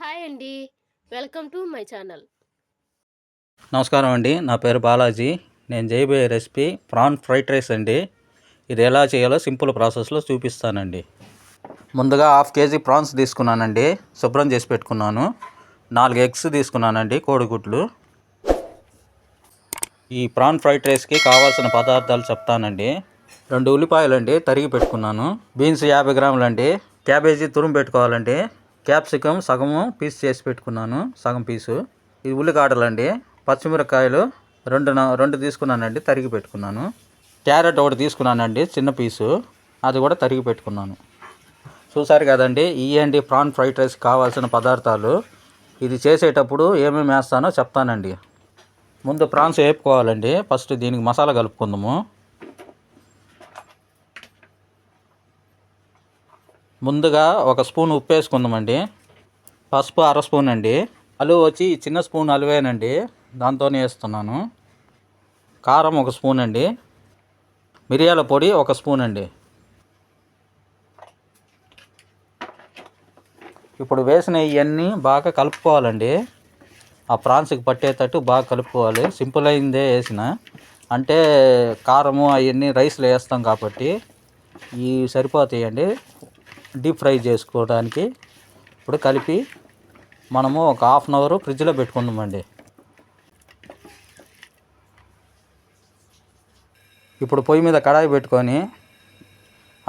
Hi అండి. Welcome to my channel. నమస్కారం అండి. నా పేరు బాలాజీ. నేను చేయబోయే రెసిపీ ప్రాన్ ఫ్రైడ్ రైస్ అండి. ఇది ఎలా చేయాలో సింపుల్ ప్రాసెస్లో చూపిస్తానండి. ముందుగా హాఫ్ కేజీ ప్రాన్స్ తీసుకున్నానండి. శుభ్రం చేసి పెట్టుకున్నాను. నాలుగు ఎగ్స్ తీసుకున్నానండి కోడిగుడ్లు. ఈ ప్రాన్ ఫ్రైడ్ రైస్కి కావాల్సిన పదార్థాలు చెప్తానండి. రెండు ఉల్లిపాయలండి తరిగి పెట్టుకున్నాను. బీన్స్ యాభై గ్రాములండి. క్యాబేజీ తురుము పెట్టుకోవాలండి. క్యాప్సికమ్ సగము పీస్ చేసి పెట్టుకున్నాను. సగం పీసు. ఇది ఉల్లిగడ్డలండి పచ్చిమిరపకాయలు రెండు రెండు తీసుకున్నానండి తరిగి పెట్టుకున్నాను. క్యారెట్ ఒకటి తీసుకున్నానండి చిన్న పీసు. అది కూడా తరిగి పెట్టుకున్నాను. చూసారు కదండి ఇవ్వండి ప్రాన్ ఫ్రైడ్ రైస్ కావాల్సిన పదార్థాలు. ఇది చేసేటప్పుడు ఏమేమి వేస్తానో చెప్తానండి. ముందు ప్రాన్స్ వేపుకోవాలండి. ఫస్ట్ దీనికి మసాలా కలుపుకుందాము. ముందుగా ఒక స్పూన్ ఉప్పు వేసుకుందామండి. పసుపు అర స్పూన్ అండి. అలువ వచ్చి చిన్న స్పూన్ అలువేనండి దాంతోనే వేస్తున్నాను. కారం ఒక స్పూన్ అండి. మిరియాల పొడి ఒక స్పూన్ అండి. ఇప్పుడు వేసిన ఇవన్నీ బాగా కలుపుకోవాలండి. ఆ ప్రాన్స్కి పట్టేటట్టు బాగా కలుపుకోవాలి. సింపుల్ అయిందే వేసిన. అంటే కారము అవన్నీ రైస్లో వేస్తాం కాబట్టి ఇవి సరిపోతాయండి. డీప్ ఫ్రై చేసుకోవడానికి ఇప్పుడు కలిపి మనము ఒక హాఫ్ అన్ అవర్ ఫ్రిడ్జ్లో పెట్టుకుందామండి. ఇప్పుడు పొయ్యి మీద కడాయి పెట్టుకొని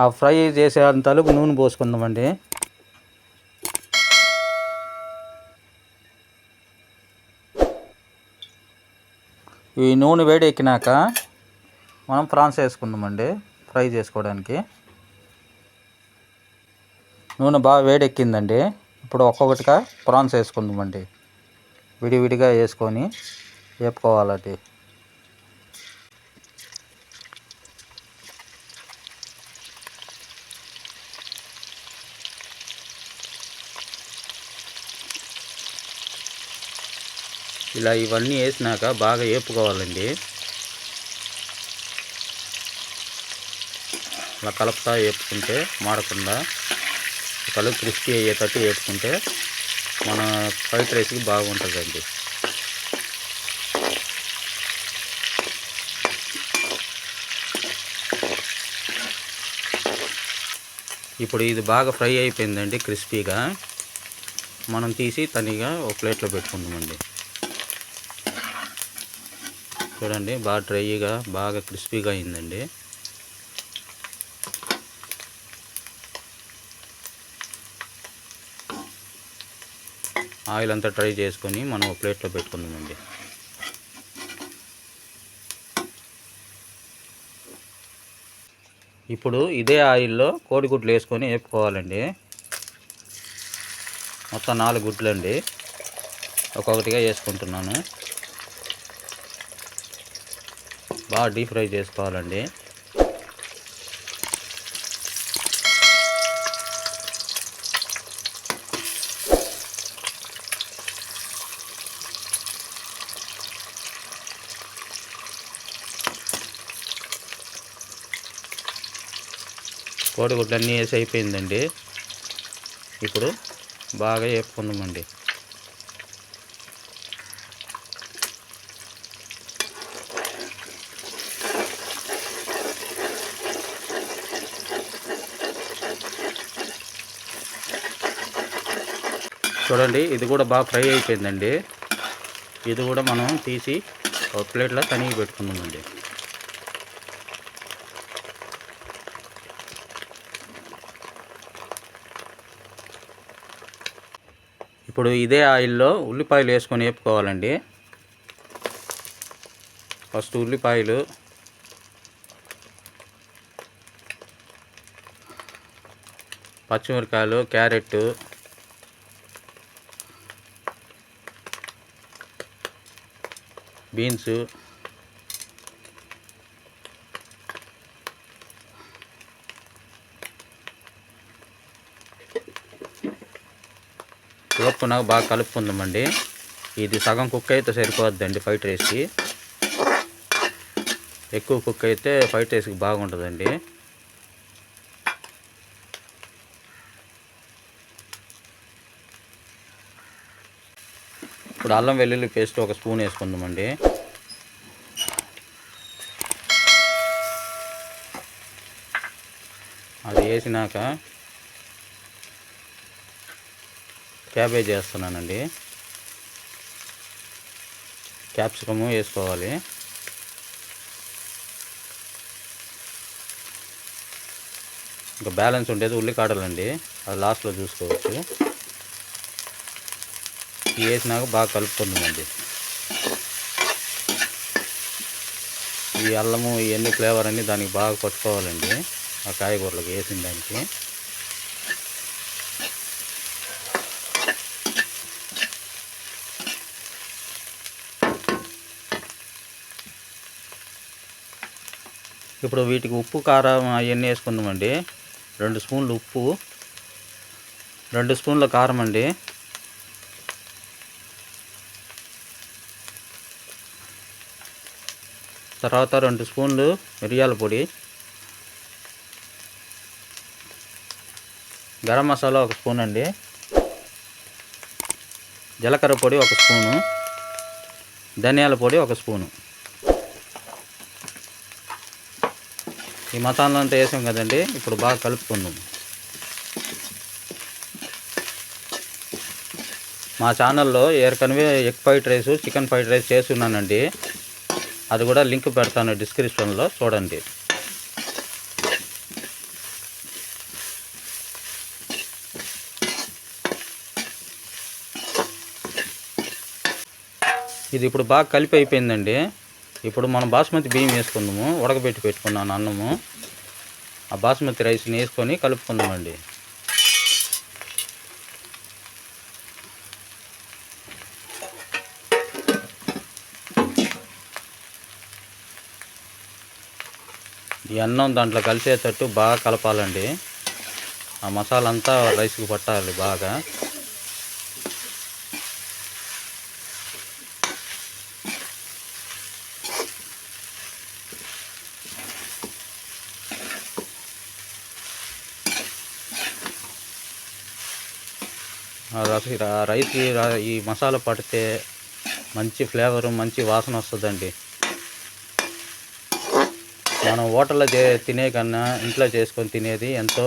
ఆ ఫ్రై చేసేంతలకు నూనె పోసుకుందామండి. ఈ నూనె వేడి ఎక్కినాక మనం ప్రాన్స్ వేసుకుందామండి ఫ్రై చేసుకోవడానికి. నూనె బాగా వేడెక్కిందండి. ఇప్పుడు ఒక్కొక్కటిగా ప్రాన్స్ వేసుకుందామండి. విడివిడిగా వేసుకొని వేపుకోవాలండి. ఇలా ఇవన్నీ వేసినాక బాగా వేపుకోవాలండి. అలా కలుపుతా వేపుకుంటే మాడకుండా కలుపు క్రిస్పీ అయ్యేటట్టు వేసుకుంటే మన ఫ్రైడ్ రైస్కి బాగుంటుందండి. ఇప్పుడు ఇది బాగా ఫ్రై అయిపోయిందండి క్రిస్పీగా. మనం తీసి తనిగా ఒక ప్లేట్లో పెట్టుకుందామండి. చూడండి బాగా డ్రైగా బాగా క్రిస్పీగా అయిందండి. ఆయిల్ అంతా ట్రై చేసుకొని మనం ప్లేట్లో పెట్టుకుందామండి. ఇప్పుడు ఇదే ఆయిల్లో కోడిగుడ్లు వేసుకొని వేపుకోవాలండి. మొత్తం నాలుగు గుడ్లు అండి ఒక్కొక్కటిగా వేసుకుంటున్నాను. బాగా డీప్ ఫ్రై చేసుకోవాలండి. కోడిగుడ్లు అన్నీ వేసి అయిపోయిందండి. ఇప్పుడు బాగా వేపుకుందామండి. చూడండి ఇది కూడా బాగా ఫ్రై అయిపోయిందండి. ఇది కూడా మనం తీసి ఒక ప్లేట్లో తనిగి పెట్టుకుందామండి. ఇప్పుడు ఇదే ఆయిల్లో ఉల్లిపాయలు వేసుకొని వేపుకోవాలండి. ఫస్ట్ ఉల్లిపాయలు. పచ్చిమిరకాయలు క్యారెట్. బీన్స్. వేపుకున్నాక బాగా కలుపుకుందామండి. ఇది సగం కుక్ అయితే సరిపోద్దండి ఫ్రైడ్ రైస్కి. ఎక్కువ కుక్ అయితే ఫ్రైడ్ రైస్కి బాగుంటుందండి. ఇప్పుడు అల్లం వెల్లుల్లి పేస్ట్ ఒక స్పూన్ వేసుకుందామండి. అది వేసినాక క్యాబేజ్ వేస్తున్నానండి క్యాప్సికము వేసుకోవాలి. ఇంకా బ్యాలెన్స్ ఉండేది ఉల్లికాడలండి. అది లాస్ట్లో చూసుకోవచ్చు. వేసినాక బాగా కలుపుకుందామండి. ఈ అల్లము ఇవన్నీ ఫ్లేవర్ అన్నీ దానికి బాగా కొట్టుకోవాలండి. ఆ కాయగూరలకు వేసిన దానికి. ఇప్పుడు వీటికి ఉప్పు కారం అవన్నీ వేసుకుందామండి. రెండు స్పూన్లు ఉప్పు రెండు స్పూన్ల కారం అండి. తర్వాత రెండు స్పూన్లు మిరియాల పొడి. గరం మసాలా ఒక స్పూన్ అండి. జీలకర్ర పొడి ఒక స్పూను. ధనియాల పొడి ఒక స్పూను. ఈ మసాలా అంతా వేసాం కదండి? ఇప్పుడు బాగా కలుపుకుందాం. మా ఛానల్లో ఏర్కనవే egg fried rice chicken fried rice చేస్తున్నానండి. అది కూడా లింక్ పెడతాను డిస్క్రిప్షన్లో చూడండి. ఇది ఇప్పుడు బాగా కలిపి అయిపోయిందండి. ఇప్పుడు మనం బాస్మతి బియ్యం వేసుకుందాము ఉడకబెట్టి పెట్టుకున్నాను అన్నము. ఆ బాస్మతి రైస్ని వేసుకొని కలుపుకుందామండి. ఈ అన్నం దాంట్లో కలిసేటట్టు బాగా కలపాలండి. ఆ మసాలా అంతా రైస్కి పట్టాలి బాగా. రైస్కి ఈ మసాలా పడితే మంచి ఫ్లేవర్ మంచి వాసన వస్తుందండి. మనం హోటల్లో చే తినే కన్నా ఇంట్లో చేసుకొని తినేది ఎంతో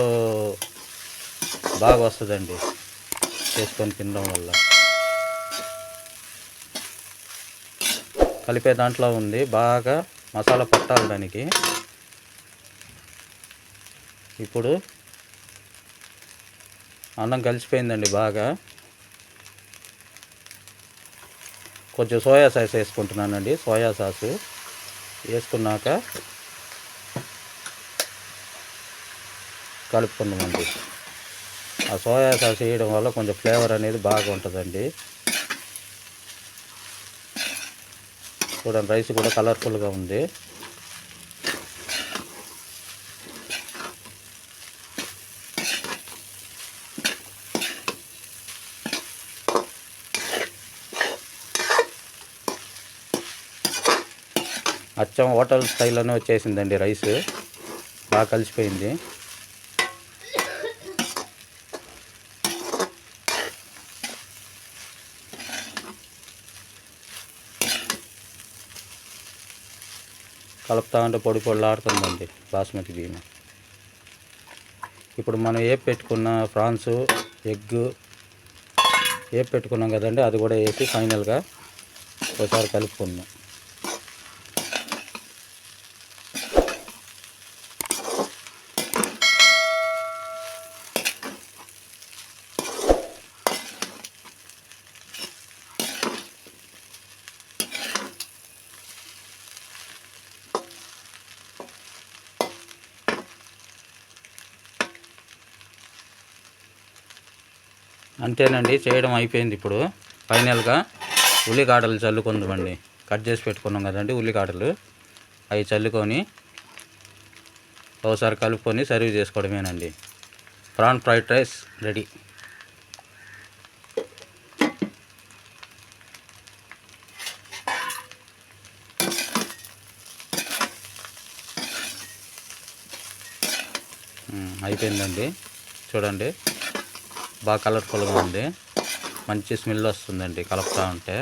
బాగా వస్తుందండి చేసుకొని తినడం వల్ల. కలిపే దాంట్లో ఉంది బాగా మసాలా పట్టాలి దానికి ఇప్పుడు అన్నం కలిసిపోయిందండి బాగా. కొంచెం సోయా సాస్ వేసుకుంటున్నానండి సోయా సాసు వేసుకున్నాక కలుపుకుందామండి. ఆ సోయా సాస్ వేయడం వల్ల కొంచెం ఫ్లేవర్ అనేది బాగా ఉంటుందండి చూడండి రైస్ కూడా కలర్ఫుల్గా ఉంది. అచ్చం హోటల్ స్టైల్లోనే వచ్చేసిందండి రైస్. బాగా కలిసిపోయింది. కలుపుతా ఉంటే పొడి పొడిలాడుతుందండి బాస్మతి బియ్యం. ఇప్పుడు మనం ఏ పెట్టుకున్న ఫ్రాన్స్ ఎగ్ ఏ పెట్టుకున్నాం కదండి అది కూడా వేసి ఫైనల్గా ఒకసారి కలుపుకుందాం. అంతేనండి చేయడం అయిపోయింది ఇప్పుడు. ఫైనల్గా ఉల్లికాడలు చల్లుకుందామండి. కట్ చేసి పెట్టుకున్నాం కదండి ఉల్లికాడలు అవి చల్లుకొని ఒకసారి కలుపుకొని serve చేసుకోవడమేనండి. Prawn fried rice ready. అయిపోయిందండి. చూడండి. బాగా కలర్ఫుల్గా ఉంది. మంచి స్మెల్ వస్తుందండి కలుపుతూ ఉంటే.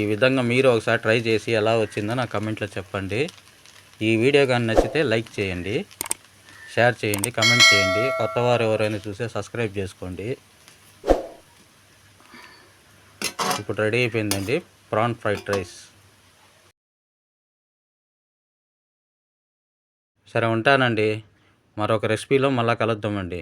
ఈ విధంగా మీరు ఒకసారి ట్రై చేసి ఎలా వచ్చిందో నా కమెంట్లో చెప్పండి. ఈ వీడియో కానీ నచ్చితే లైక్ చేయండి షేర్ చేయండి కమెంట్ చేయండి. కొత్త వారు ఎవరైనా చూస్తే సబ్స్క్రైబ్ చేసుకోండి. ఇప్పుడు రెడీ అయిపోయిందండి. ప్రాన్ ఫ్రైడ్ రైస్ సరే ఉంటానండి. మరొక రెసిపీలో మళ్ళీ కలుద్దామండి.